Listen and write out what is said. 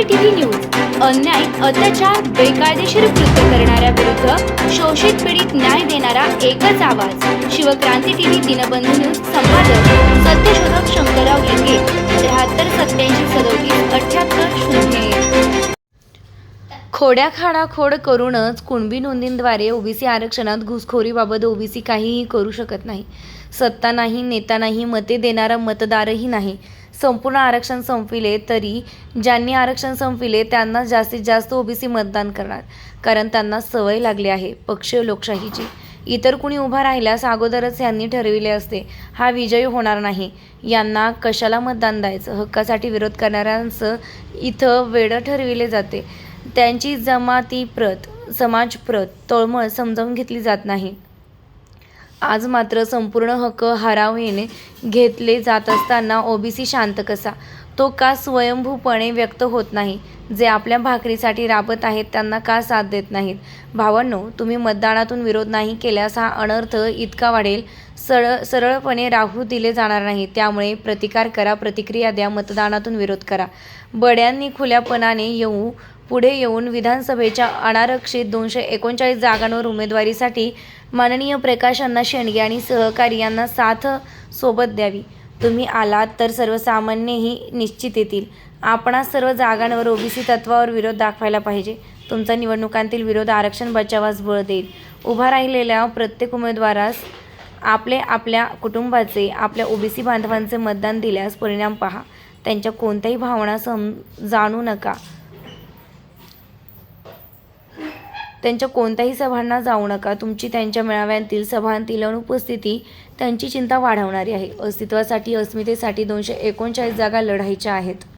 NCC TV news अन्याय अत्याचार बेकायदेशीर कृत्य करणाऱ्या विरुद्ध शोषित पीडित न्याय देणारा एकच आवाज. शिवक्रांती टीव्ही दिनबंधू न्यूज संपादक सत्यशोधक शंकरराव लिंगे त्र्याहत्तर सत्याऐंशी सदोतीस अठ्याहत्तर शून्य खोड्या खाडाखोड करूनच कुणबी नोंदींद्वारे ओबीसी आरक्षणात घुसखोरीबाबत ओबीसी काहीही करू शकत नाही. सत्ता नाही नेता नाही मते देणारा मतदारही नाही. संपूर्ण आरक्षण संपविले तरी ज्यांनी आरक्षण संपविले त्यांना जास्तीत जास्त ओबीसी मतदान करणार कारण त्यांना सवय लागली आहे पक्ष लोकशाहीची. इतर कुणी उभा राहिल्यास अगोदरच यांनी ठरविले असते हा विजय होणार नाही. यांना कशाला मतदान द्यायचं? हक्कासाठी विरोध करणाऱ्यांचं इथं वेडं ठरविले जाते. त्यांची जमाती प्रत समाज प्रत तळमळ समजावून घेतली जात नाही. आज मात्र संपूर्ण हक्क हरावेने घेतले जात असताना ओबीसी शांत कसा? तो का स्वयंभूपणे व्यक्त होत नाही? जे आपल्या भाकरीसाठी राबत आहेत त्यांना का साथ देत नाहीत? भावांनो तुम्ही मतदानातून विरोध नाही केल्यास हा अनर्थ इतका वाढेल. सरळ सरळपणे राहू दिले जाणार नाही. त्यामुळे प्रतिकार करा प्रतिक्रिया द्या मतदानातून विरोध करा. बड्यांनी खुल्यापणाने येऊ पुढे येऊन विधानसभेच्या अनारक्षित दोनशे एकोणचाळीस जागांवर उमेदवारीसाठी माननीय प्रकाशांना शेंडगे आणि सहकारी यांना साथ सोबत द्यावी. तुम्ही आलात तर सर्वसामान्यही निश्चित येतील. आपणास सर्व जागांवर ओबीसी तत्वावर विरोध दाखवायला पाहिजे. तुमचा निवडणुकांतील विरोध आरक्षण बचावास बळ देईल. उभा राहिलेल्या प्रत्येक उमेदवारास आपले आपल्या कुटुंबाचे आपल्या ओबीसी बांधवांचे मतदान दिल्यास परिणाम पहा. त्यांच्या कोणत्याही भावना सम जाणू नका. त्यांच्या कोणत्याही सभांना जाऊ नका. तुमची त्यांच्या मेळाव्यांतील सभांतील अनुपस्थिती त्यांची चिंता वाढवणारी आहे. अस्तित्वासाठी अस्मितेसाठी दोनशे एकोणचाळीस जागा लढायच्या आहेत.